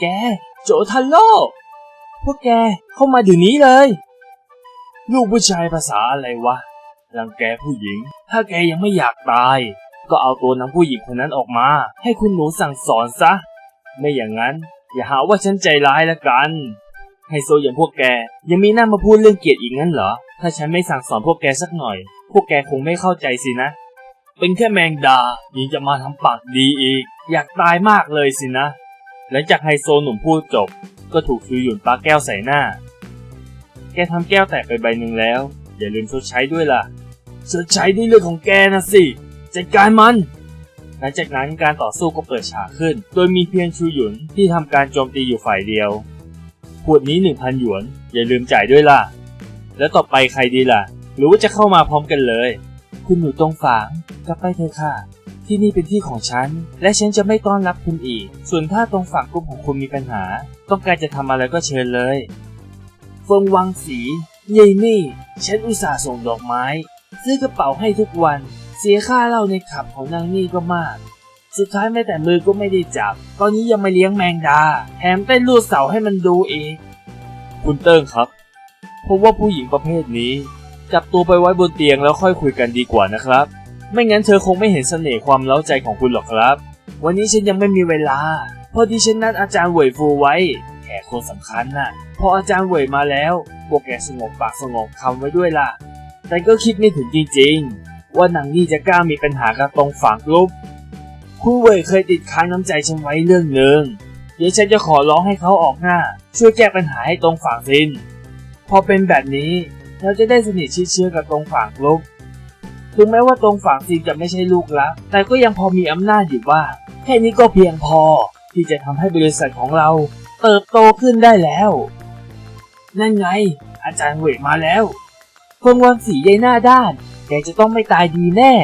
แก โจทันโลพวกแกเข้ามาเดี๋ยวนี้เลย ลูกผู้ชายภาษาอะไรวะรังแกผู้หญิง ถ้าแกยังไม่อยากตาย ก็เอาตัวนางผู้หญิงคนนั้นออกมา ให้คุณหนูสั่งสอนซะ ไม่อย่างนั้น อย่าหาว่าฉันใจร้ายละกันไฮโซอย่างพวกแกยังมีหน้ามาพูดเรื่องเกลียดอีกงั้นเหรอ ถ้าฉันไม่สั่งสอนพวกแกสักหน่อย พวกแกคงไม่เข้าใจสินะ เป็นแค่แมงดายังจะมาทำปากดีอีก อยากตายมากเลยสินะ หลังจากไฮโซหนุ่มพูดจบ ก็ถูกชูหยุนปาแก้วใส่หน้า แกทำแก้วแตกไปใบหนึ่งแล้ว อย่าลืมชดใช้ด้วยล่ะชดใช้ด้วยเรื่องของแกนะสิ จัดการมัน หลังจากนั้นการต่อสู้ก็เปิดฉากขึ้น โดยมีเพียงชูหยุนที่ทำการโจมตีอยู่ฝ่ายเดียว ขวดนี้หนึ่งพันหยวน อย่าลืมจ่ายด้วยล่ะ แล้วต่อไปใครดีล่ะ หรือว่าจะเข้ามาพร้อมกันเลย คุณหนูตรงฝางกลับไปเถอะค่ะ ที่นี่เป็นที่ของฉัน และฉันจะไม่ต้อนรับคุณอีก ส่วนถ้าตรงฝั่งกลุ่มของคุณมีปัญหา ต้องการจะทำอะไรก็เชิญเลยเฟิงวังสีเย่นี่ ฉันอุตส่าห์ส่งดอกไม้ ซื้อกระเป๋าให้ทุกวัน เสียค่าเหล้าในขับของนางนี่ก็มาก สุดท้ายแม้แต่มือก็ไม่ได้จับ ตอนนี้ยังมาเลี้ยงแมงดา แถมเต้นลูดเสาให้มันดูอีกคุณเติ้งครับผมว่าผู้หญิงประเภทนี้ จับตัวไปไว้บนเตียงแล้วค่อยคุยกันดีกว่านะครับ ไม่งั้นเธอคงไม่เห็นเสน่ห์ความเล้าใจของคุณหรอกครับ วันนี้ฉันยังไม่มีเวลา พอดีฉันนัดอาจารย์เหวยฟูไว้ แขกคนสำคัญน่ะ พออาจารย์เหวยมาแล้วพวกแกสงบปากสงบคำไว้ด้วยล่ะ แต่ก็คิดไม่ถึงจริงๆ ว่านางนี่จะกล้ามีปัญหากับตรงฝั่งกรุ๊ปคุณเหวยเคยติดค้างน้ำใจฉันไว้เรื่องหนึ่งเดี๋ยวฉันจะขอร้องให้เขาออกหน้า ช่วยแก้ปัญหาให้ตรงฝั่งสิน พอเป็นแบบนี้ เราจะได้สนิทชิดเชื้อกับตรงฝั่งกรุ๊ป ถึงแม้ว่าตรงฝั่งซีนจะไม่ใช่ลูกรัก แต่ก็ยังพอมีอำนาจอยู่บ้างแค่นี้ก็เพียงพอ ที่จะทำให้บริษัทของเรา เติบโตขึ้นได้แล้ว นั่นไง อาจารย์เวกมาแล้วเพิ่งวันสียายหน้าด้าน แกจะต้องไม่ตายดีแน่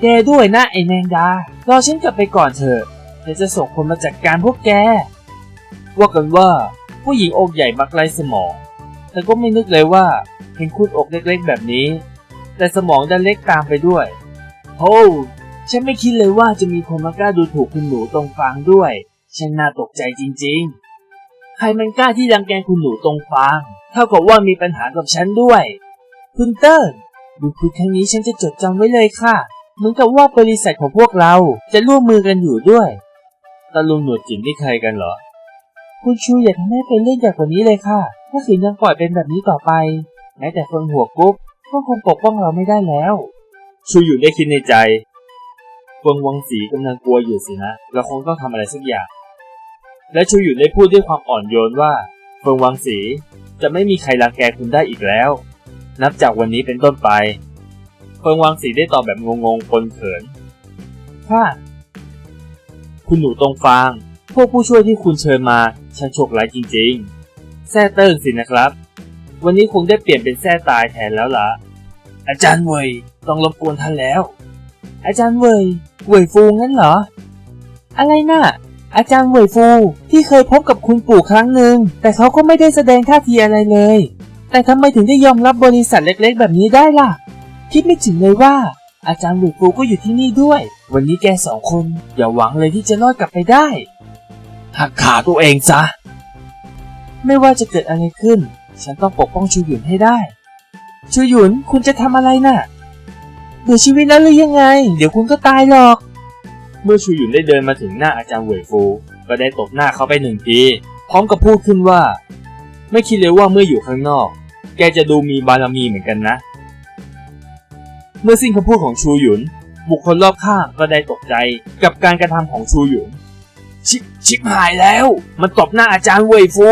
แกด้วยนะไอแมงดารอฉันกลับไปก่อนเถอะเดี๋ยวจะส่งคนมาจัดการพวกแก ว่ากันว่า ผู้หญิงอกใหญ่มักไร้สมอง แต่ก็ไม่นึกเลยว่าเห็นคุณอกเล็กๆแบบนี้ แต่สมองดันเล็กตามไปด้วยโอ้ฉันไม่คิดเลยว่าจะมีคนมากล้าดูถูกคุณหนูตรงฟางด้วย ฉันน่าตกใจจริง ๆ ใครมันกล้าที่รังแกคุณหนูตรงฟาง เท่ากับว่ามีปัญหากับฉันด้วย คุณเติ้ลบุญคุณครั้งนี้ฉันจะจดจำไว้เลยค่ะ เหมือนกับว่าบริษัทของพวกเราจะร่วมมือกันอยู่ด้วยตาลุงหนวดจิ๋มที่ใครกันเหรอ คุณชูอย่าทำให้เป็นเรื่องใหญ่กว่านี้เลยค่ะ ถ้าขืนยังปล่อยเป็นแบบนี้ต่อไป แม้แต่เฟิงหัวกุ๊บ ก็คงปกป้องเราไม่ได้แล้ว ชูอยู่ได้คิดในใจเฟิงวังสีกำลังกลัวอยู่สินะเราคงต้องทำอะไรสักอย่าง และชูอยู่ได้พูดด้วยความอ่อนโยนว่าเฟิงวังสีจะไม่มีใครรังแกคุณได้อีกแล้ว นับจากวันนี้เป็นต้นไป เฟิงวังสีได้ตอบแบบงงๆปนเขินค่ะคุณหนูตรงฟาง พวกผู้ช่วยที่คุณเชิญมาช่างโชคร้ายจริงๆ แซ่เติ้งสินะครับ วันนี้คงได้เปลี่ยนเป็นแซ่ตายแทนแล้วล่ะ อาจารย์เวยต้องรบกวนท่านแล้ว อาจารย์เวยเวยฟูงั้นเหรอ อะไรน่ะ อาจารย์เวยฟูที่เคยพบกับคุณปู่ครั้งหนึ่งแต่เขาก็ไม่ได้แสดงท่าทีอะไรเลย แต่ทำไมถึงได้ยอมรับบริษัทเล็กๆ แบบนี้ได้ล่ะ คิดไม่ถึงเลยว่า อาจารย์เวยฟูก็อยู่ที่นี่ด้วย วันนี้แกสองคนอย่าหวังเลยที่จะรอดกลับไปได้หักขาตัวเองซะ ไม่ว่าจะเกิดอะไรขึ้น ฉันต้องปกป้องชูหยุนให้ได้ ชูหยุนคุณจะทำอะไรน่ะเบื่อชีวิตแล้วหรือยังไง เดี๋ยวคุณก็ตายหรอก เมื่อชูหยุนได้เดินมาถึงหน้าอาจารย์เหวยฟู ก็ได้ตบหน้าเขาไปหนึ่งทีพร้อมกับพูดขึ้นว่า ไม่คิดเลยว่าเมื่ออยู่ข้างนอก แกจะดูมีบารมีเหมือนกันนะ เมื่อสิ้นคำพูดของชูหยุน บุคคลรอบข้างก็ได้ตกใจกับการกระทำของชูหยุนชิบชิบหายแล้ว มันตบหน้าอาจารย์เวยฟู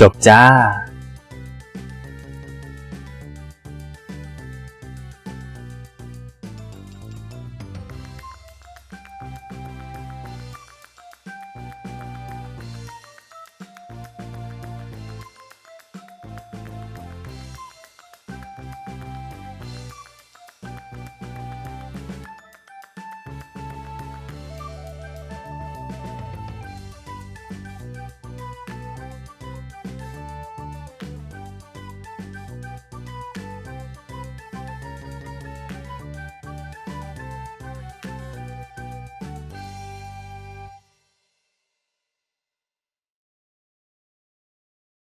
จบจ้า